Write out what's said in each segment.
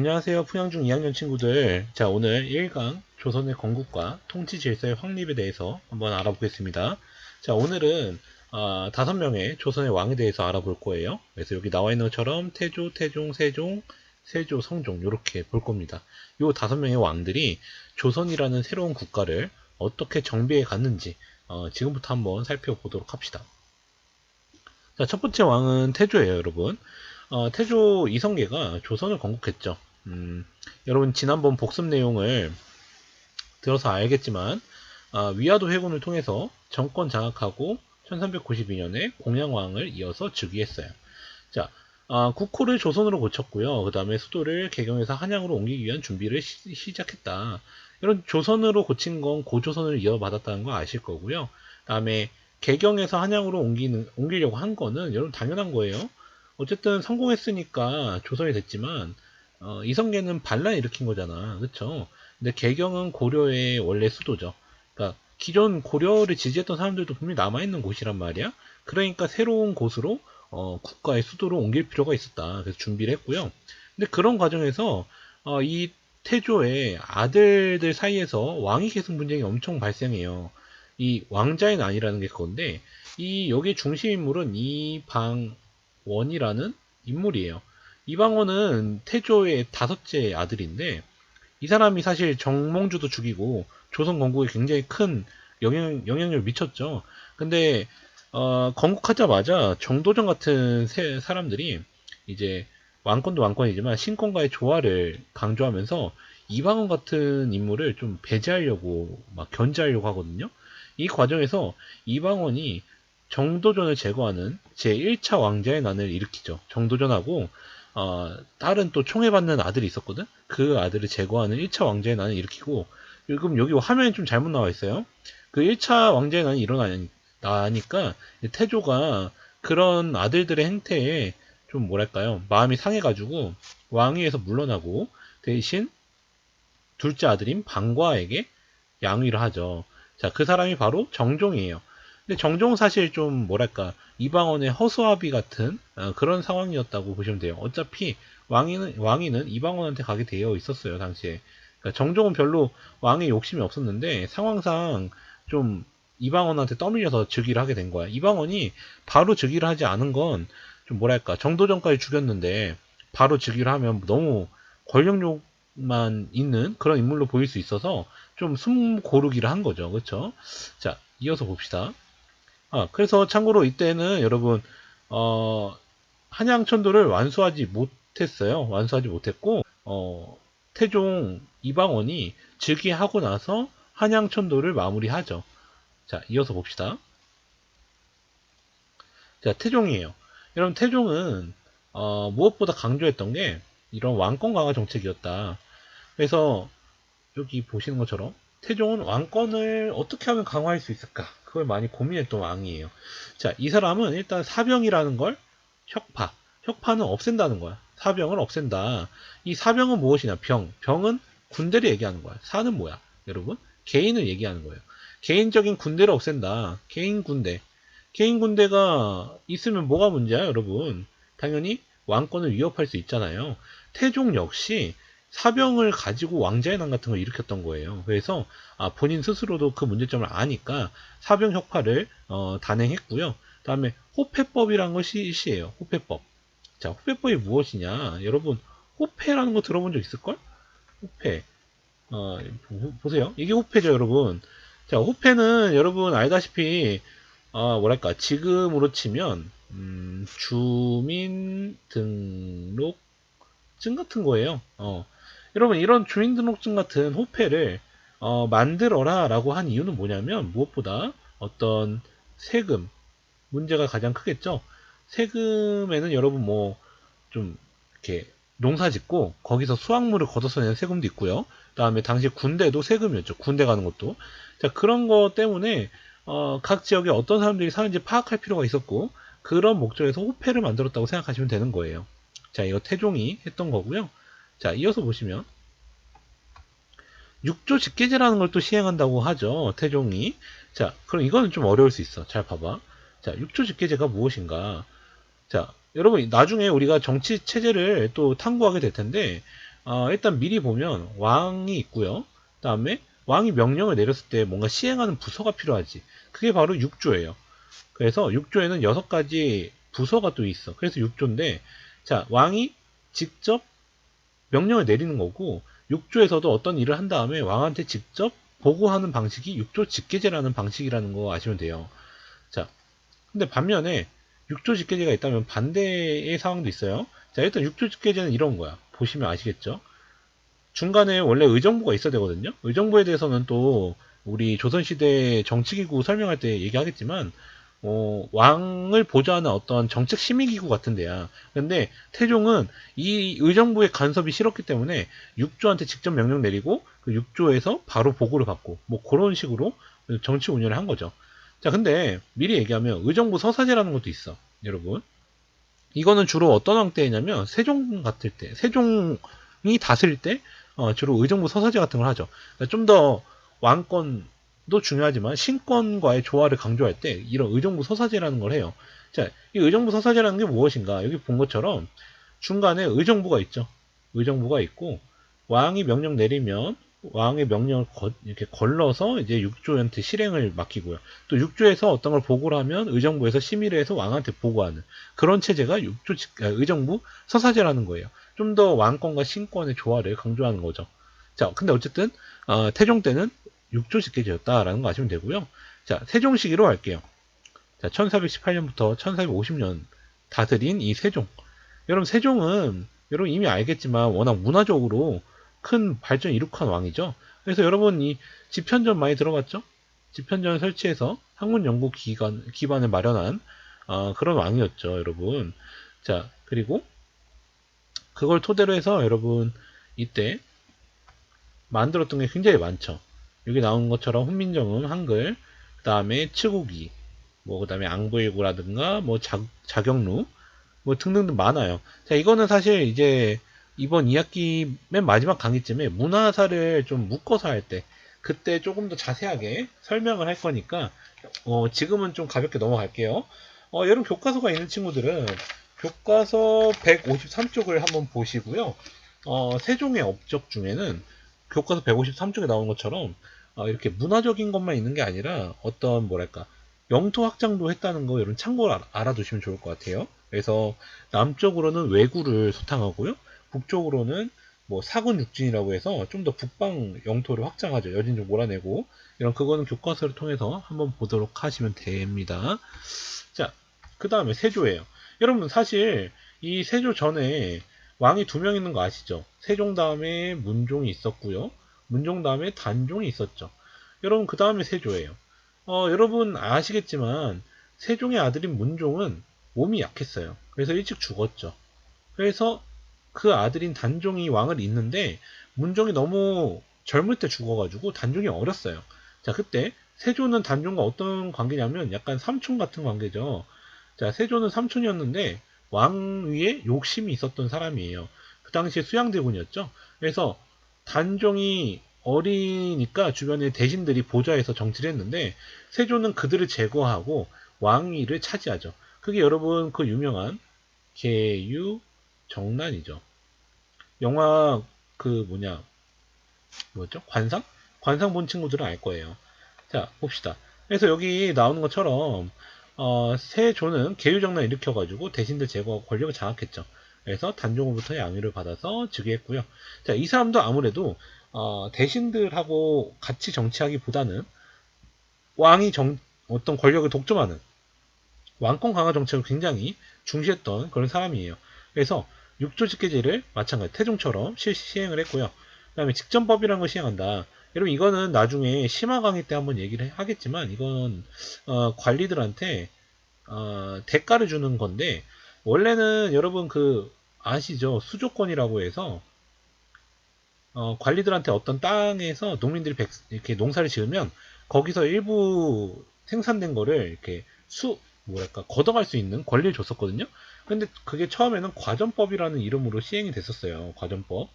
안녕하세요. 풍양중 2학년 친구들. 자, 오늘 1강 조선의 건국과 통치 질서의 확립에 대해서 한번 알아보겠습니다. 자, 오늘은 아, 다섯 명의 조선의 왕에 대해서 알아볼 거예요. 그래서 여기 나와 있는 것처럼 태조, 태종, 세종, 세조, 성종 이렇게 볼 겁니다. 이 다섯 명의 왕들이 조선이라는 새로운 국가를 어떻게 정비해 갔는지 어, 지금부터 한번 살펴보도록 합시다. 자, 첫 번째 왕은 태조예요, 여러분. 어, 태조 이성계가 조선을 건국했죠. 음, 여러분 지난번 복습 내용을 들어서 알겠지만 아, 위화도 회군을 통해서 정권 장악하고 1392년에 공양왕을 이어서 즉위했어요. 자, 아, 국호를 조선으로 고쳤고요. 그 다음에 수도를 개경에서 한양으로 옮기기 위한 준비를 시, 작했다 이런 조선으로 고친 건 고조선을 이어받았다는 거 아실 거고요. 그 다음에 개경에서 한양으로 옮기는, 옮기려고 한 거는 여러분 당연한 거예요. 어쨌든 성공했으니까 조선이 됐지만 어, 이성계는 반란 일으킨 거잖아, 그렇죠? 근데 개경은 고려의 원래 수도죠. 그러니까 기존 고려를 지지했던 사람들도 분명히 남아 있는 곳이란 말이야. 그러니까 새로운 곳으로 어, 국가의 수도로 옮길 필요가 있었다. 그래서 준비를 했고요. 근데 그런 과정에서 어, 이 태조의 아들들 사이에서 왕위 계승 분쟁이 엄청 발생해요. 이 왕자의 난이라는 게 그건데 이 여기 중심 인물은 이방 원이라는 인물이에요. 이방원은 태조의 다섯째 아들인데 이 사람이 사실 정몽주도 죽이고 조선 건국에 굉장히 큰 영향, 영향력을 미쳤죠. 근데 어, 건국하자마자 정도전 같은 세, 사람들이 이제 왕권도 왕권이지만 신권과의 조화를 강조하면서 이방원 같은 인물을 좀 배제하려고 막 견제하려고 하거든요. 이 과정에서 이방원이 정도전을 제거하는 제1차 왕자의 난을 일으키죠. 정도전하고 어, 다른 또 총애받는 아들이 있었거든. 그 아들을 제거하는 1차 왕자의 난을 일으키고 지금 여기 화면이 좀 잘못 나와 있어요. 그 1차 왕자의 난이 일어나니까 태조가 그런 아들들의 행태에 좀 뭐랄까요 마음이 상해가지고 왕위에서 물러나고 대신 둘째 아들인 방과에게 양위를 하죠. 자, 그 사람이 바로 정종이에요. 근데 정종은 사실 좀 뭐랄까 이방원의 허수아비 같은 어, 그런 상황이었다고 보시면 돼요. 어차피 왕위는 왕위는 이방원한테 가게 되어 있었어요 당시에. 그러니까 정종은 별로 왕의 욕심이 없었는데 상황상 좀 이방원한테 떠밀려서 즉위를 하게 된 거야. 이방원이 바로 즉위를 하지 않은 건 좀 뭐랄까 정도전까지 죽였는데 바로 즉위를 하면 너무 권력욕 만 있는 그런 인물로 보일 수 있어서 좀 숨 고르기를 한 거죠. 그렇죠? 자, 이어서 봅시다. 아, 그래서 참고로 이때는 여러분, 어, 한양천도를 완수하지 못했어요. 완수하지 못했고, 어, 태종 이방원이 즉위하고 나서 한양천도를 마무리하죠. 자, 이어서 봅시다. 자, 태종이에요. 여러분, 태종은, 어, 무엇보다 강조했던 게 이런 왕권 강화 정책이었다. 그래서 여기 보시는 것처럼 태종은 왕권을 어떻게 하면 강화할 수 있을까? 그걸 많이 고민했던 왕이에요. 자, 이 사람은 일단 사병이라는 걸 혁파. 혁파는 없앤다는 거야. 사병을 없앤다. 이 사병은 무엇이냐? 병. 병은 군대를 얘기하는 거야. 사는 뭐야? 여러분? 개인을 얘기하는 거예요. 개인적인 군대를 없앤다. 개인 군대. 개인 군대가 있으면 뭐가 문제야, 여러분? 당연히 왕권을 위협할 수 있잖아요. 태종 역시 사병을 가지고 왕자의 난 같은 걸 일으켰던 거예요. 그래서 아, 본인 스스로도 그 문제점을 아니까 사병 혁파를 어, 단행했고요. 다음에 호패법이라는 것이 시예요. 호패법. 자, 호패법이 무엇이냐? 여러분 호패라는 거 들어본 적 있을걸? 호패. 어, 보세요. 이게 호패죠, 여러분. 자, 호패는 여러분 알다시피 어, 뭐랄까 지금으로 치면 음, 주민등록증 같은 거예요. 어, 여러분 이런 주민등록증 같은 호패를 어, 만들어라 라고 한 이유는 뭐냐면 무엇보다 어떤 세금 문제가 가장 크겠죠? 세금에는 여러분 뭐 좀 이렇게 농사 짓고 거기서 수확물을 걷어서 내는 세금도 있고요. 그 다음에 당시 군대도 세금이었죠. 군대 가는 것도. 자 그런 거 때문에 어, 각 지역에 어떤 사람들이 사는지 파악할 필요가 있었고 그런 목적에서 호패를 만들었다고 생각하시면 되는 거예요. 자 이거 태종이 했던 거고요 자, 이어서 보시면 육조 직계제라는 걸 또 시행한다고 하죠. 태종이. 자, 그럼 이거는 좀 어려울 수 있어. 잘 봐봐. 자, 육조 직계제가 무엇인가? 자, 여러분 나중에 우리가 정치 체제를 또 탐구하게 될 텐데 어, 일단 미리 보면 왕이 있고요. 그다음에 왕이 명령을 내렸을 때 뭔가 시행하는 부서가 필요하지. 그게 바로 6조예요. 그래서 6조에는 6가지 부서가 또 있어. 그래서 6조인데 자, 왕이 직접 명령을 내리는 거고 6조에서도 어떤 일을 한 다음에 왕한테 직접 보고하는 방식이 6조 직계제라는 방식이라는 거 아시면 돼요. 자, 근데 반면에 6조 직계제가 있다면 반대의 상황도 있어요. 자, 일단 6조 직계제는 이런 거야. 보시면 아시겠죠? 중간에 원래 의정부가 있어야 되거든요. 의정부에 대해서는 또 우리 조선시대 정치기구 설명할 때 얘기하겠지만 어, 왕을 보좌하는 어떤 정책 심의기구 같은 데야. 근데 태종은 이 의정부의 간섭이 싫었기 때문에 육조한테 직접 명령 내리고 그 육조에서 바로 보고를 받고 뭐 그런 식으로 정치 운영을 한 거죠. 자, 근데 미리 얘기하면 의정부 서사제라는 것도 있어. 여러분. 이거는 주로 어떤 왕 때냐면 세종 같을 때, 세종이 다스릴 때 어, 주로 의정부 서사제 같은 걸 하죠. 좀더 왕권 도 중요하지만 신권과의 조화를 강조할 때 이런 의정부 서사제라는 걸 해요. 자, 이 의정부 서사제라는 게 무엇인가? 여기 본 것처럼 중간에 의정부가 있죠. 의정부가 있고 왕이 명령 내리면 왕의 명령을 거, 이렇게 걸러서 이제 육조한테 실행을 맡기고요. 또 육조에서 어떤 걸 보고를 하면 의정부에서 심의를 해서 왕한테 보고하는 그런 체제가 육조 아, 의정부 서사제라는 거예요. 좀 더 왕권과 신권의 조화를 강조하는 거죠. 자, 근데 어쨌든 어, 태종 때는 육조 직계제였다라는 거 아시면 되고요. 자, 세종 시기로 갈게요. 자, 1418년부터 1450년 다스린 이 세종. 여러분 세종은 여러분 이미 알겠지만 워낙 문화적으로 큰 발전 이룩한 왕이죠. 그래서 여러분 이 집현전 많이 들어봤죠? 집현전 설치해서 학문 연구 기관 기반을 마련한 어, 그런 왕이었죠, 여러분. 자 그리고 그걸 토대로 해서 여러분 이때 만들었던 게 굉장히 많죠. 여기 나온 것처럼 훈민정음 한글, 그 다음에 츠고기, 뭐 그 다음에 앙부일구라든가 뭐 자, 자경루, 뭐 등등등 많아요. 자 이거는 사실 이제 이번 2학기 맨 마지막 강의쯤에 문화사를 좀 묶어서 할 때 그때 조금 더 자세하게 설명을 할 거니까 어, 지금은 좀 가볍게 넘어갈게요. 어, 여러분 교과서가 있는 친구들은 교과서 153쪽을 한번 보시고요. 어, 세종의 업적 중에는 교과서 153쪽에 나온 것처럼 어, 이렇게 문화적인 것만 있는 게 아니라 어떤 뭐랄까 영토 확장도 했다는 거 여러분 참고로 알아 두시면 좋을 것 같아요. 그래서 남쪽으로는 왜구를 소탕하고요. 북쪽으로는 뭐 사군 육진이라고 해서 좀 더 북방 영토를 확장하죠. 여진 좀 몰아내고 이런 그거는 교과서를 통해서 한번 보도록 하시면 됩니다. 자, 그 다음에 세조예요. 여러분 사실 이 세조 전에 왕이 두 명 있는 거 아시죠? 세종 다음에 문종이 있었고요. 문종 다음에 단종이 있었죠. 여러분 그 다음에 세조예요. 어, 여러분 아시겠지만 세종의 아들인 문종은 몸이 약했어요. 그래서 일찍 죽었죠. 그래서 그 아들인 단종이 왕을 잇는데 문종이 너무 젊을 때 죽어가지고 단종이 어렸어요. 자 그때 세조는 단종과 어떤 관계냐면 약간 삼촌 같은 관계죠. 자 세조는 삼촌이었는데 왕 위에 욕심이 있었던 사람이에요. 그 당시에 수양대군이었죠. 그래서 단종이 어리니까 주변에 대신들이 보좌해서 정치를 했는데 세조는 그들을 제거하고 왕위를 차지하죠. 그게 여러분 그 유명한 개유 정난이죠. 영화 그 뭐냐 뭐였죠? 관상? 관상 본 친구들은 알 거예요. 자 봅시다. 그래서 여기 나오는 것처럼 어, 세조는 계유정난 일으켜가지고 대신들 제거하고 권력을 장악했죠. 그래서 단종으로부터 양위를 받아서 즉위했고요. 자, 이 사람도 아무래도 어, 대신들하고 같이 정치하기보다는 왕이 정, 어떤 권력을 독점하는 왕권 강화 정책을 굉장히 중시했던 그런 사람이에요. 그래서 육조직계제를 마찬가지 태종처럼 시행을 했고요. 그 다음에 직전법이라는 걸 시행한다. 여러분 이거는 나중에 심화 강의 때 한번 얘기를 하겠지만 이건 어, 관리들한테 어, 대가를 주는 건데 원래는 여러분 그 아시죠 수조권이라고 해서 어, 관리들한테 어떤 땅에서 농민들이 백, 이렇게 농사를 지으면 거기서 일부 생산된 거를 이렇게 수 뭐랄까 걷어갈 수 있는 권리를 줬었거든요. 근데 그게 처음에는 과전법이라는 이름으로 시행이 됐었어요. 과전법.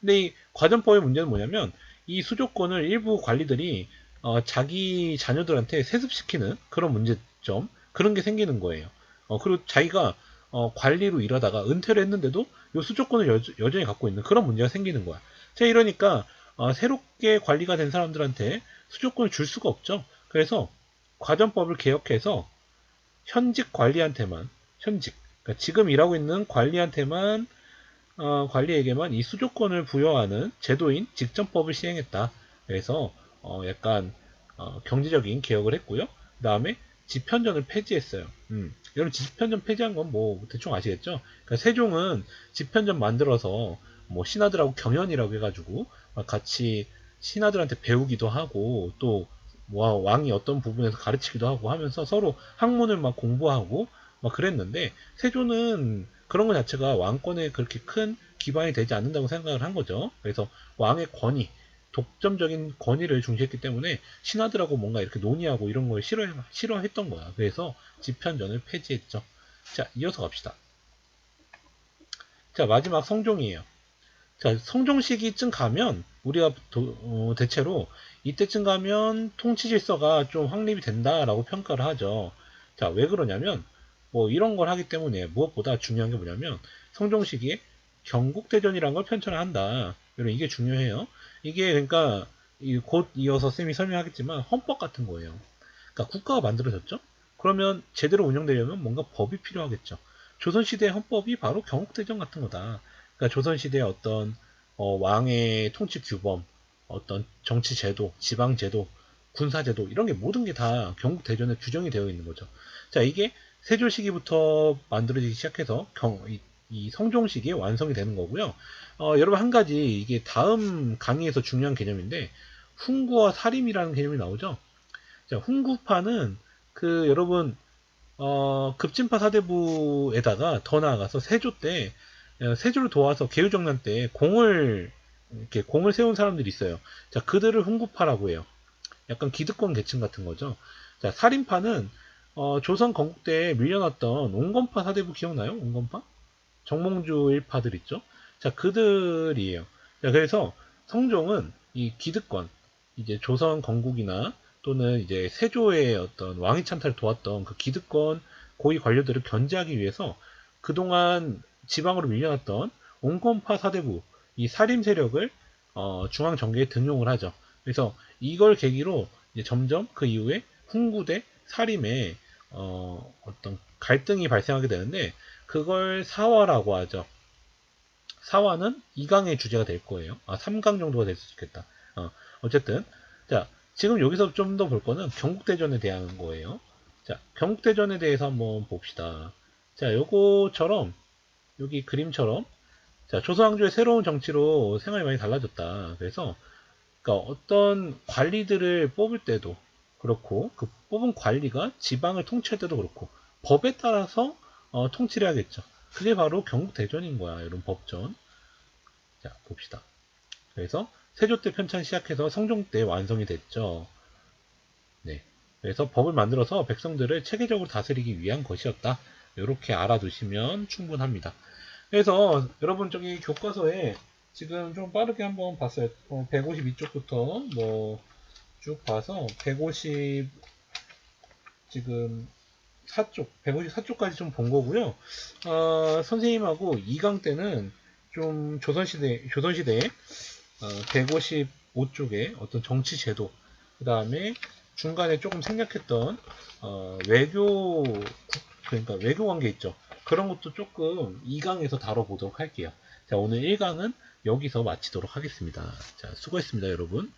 근데 이 과전법의 문제는 뭐냐면 이 수조권을 일부 관리들이 어, 자기 자녀들한테 세습시키는 그런 문제점 그런 게 생기는 거예요. 어, 그리고 자기가 어, 관리로 일하다가 은퇴를 했는데도 요 수조권을 여, 여전히 갖고 있는 그런 문제가 생기는 거야. 자, 이러니까 어, 새롭게 관리가 된 사람들한테 수조권을 줄 수가 없죠. 그래서 과전법을 개혁해서 현직 관리한테만 현직 그러니까 지금 일하고 있는 관리한테만 어, 관리에게만 이 수조권을 부여하는 제도인 직전법을 시행했다. 그래서 어, 약간 어, 경제적인 개혁을 했고요. 그 다음에 집현전을 폐지했어요. 음. 여러분 집현전 폐지한 건 뭐 대충 아시겠죠? 그러니까 세종은 집현전 만들어서 뭐 신하들하고 경연이라고 해가지고 막 같이 신하들한테 배우기도 하고 또 뭐 왕이 어떤 부분에서 가르치기도 하고 하면서 서로 학문을 막 공부하고 막 그랬는데 세조는 그런 것 자체가 왕권에 그렇게 큰 기반이 되지 않는다고 생각을 한 거죠. 그래서 왕의 권위, 독점적인 권위를 중시했기 때문에 신하들하고 뭔가 이렇게 논의하고 이런 걸 싫어, 싫어했던 거야. 그래서 집현전을 폐지했죠. 자, 이어서 갑시다. 자, 마지막 성종이에요. 자, 성종 시기쯤 가면 우리가 도, 어, 대체로 이때쯤 가면 통치 질서가 좀 확립이 된다라고 평가를 하죠. 자, 왜 그러냐면 뭐 이런 걸 하기 때문에 무엇보다 중요한 게 뭐냐면 성종 시기에 경국대전이라는 걸 편찬을 한다. 여러분 이게 중요해요. 이게 그러니까 곧 이어서 쌤이 설명하겠지만 헌법 같은 거예요. 그러니까 국가가 만들어졌죠. 그러면 제대로 운영되려면 뭔가 법이 필요하겠죠. 조선시대 헌법이 바로 경국대전 같은 거다. 그러니까 조선시대의 어떤 어, 왕의 통치 규범, 어떤 정치 제도, 지방 제도, 군사 제도 이런 게 모든 게 다 경국 대전에 규정이 되어 있는 거죠. 자 이게 세조 시기부터 만들어지기 시작해서 경, 이, 이 성종 시기에 완성이 되는 거고요. 어, 여러분 한 가지 이게 다음 강의에서 중요한 개념인데 훈구와 사림이라는 개념이 나오죠. 자 훈구파는 그 여러분 어, 급진파 사대부에다가 더 나아가서 세조 때 어, 세조를 도와서 개유정난 때 공을 이렇게 공을 세운 사람들이 있어요. 자, 그들을 훈구파라고 해요. 약간 기득권 계층 같은 거죠. 자, 살인파는 어, 조선 건국대에 밀려났던 옹건파 사대부 기억나요? 옹건파? 정몽주 일파들 있죠. 자, 그들이에요. 자, 그래서 성종은 이 기득권, 이제 조선 건국이나 또는 이제 세조의 어떤 왕위 찬탈을 도왔던 그 기득권 고위 관료들을 견제하기 위해서 그동안 지방으로 밀려났던 옹건파 사대부 이 살림 세력을 어, 중앙 정계에 등용을 하죠. 그래서 이걸 계기로 점점 그 이후에 훈구대 살림에 어, 어떤 갈등이 발생하게 되는데 그걸 사화라고 하죠. 사화는 2강의 주제가 될 거예요. 아, 3강 정도가 될 수 있겠다. 어, 어쨌든 자 지금 여기서 좀 더 볼 거는 경국대전에 대한 거예요. 자 경국대전에 대해서 한번 봅시다. 자 요거처럼 여기 그림처럼 자, 조선왕조의 새로운 정치로 생활이 많이 달라졌다. 그래서 그러니까 어떤 관리들을 뽑을 때도 그렇고 그 뽑은 관리가 지방을 통치할 때도 그렇고 법에 따라서 어, 통치를 해야겠죠. 그게 바로 경국 대전인 거야. 이런 법전. 자, 봅시다. 그래서 세조 때 편찬 시작해서 성종 때 완성이 됐죠. 네. 그래서 법을 만들어서 백성들을 체계적으로 다스리기 위한 것이었다. 이렇게 알아두시면 충분합니다. 그래서 여러분 저기 교과서에 지금 좀 빠르게 한번 봤어요. 어, 152쪽부터 뭐 쭉 봐서 150 지금 4쪽, 154쪽까지 좀 본 거고요. 어, 선생님하고 2강 때는 좀 조선시대, 조선시대 어, 155쪽에 어떤 정치 제도, 그 다음에 중간에 조금 생략했던 어, 외교, 그러니까 외교 관계 있죠. 그런 것도 조금 2강에서 다뤄보도록 할게요. 자, 오늘 1강은 여기서 마치도록 하겠습니다. 자, 수고했습니다, 여러분.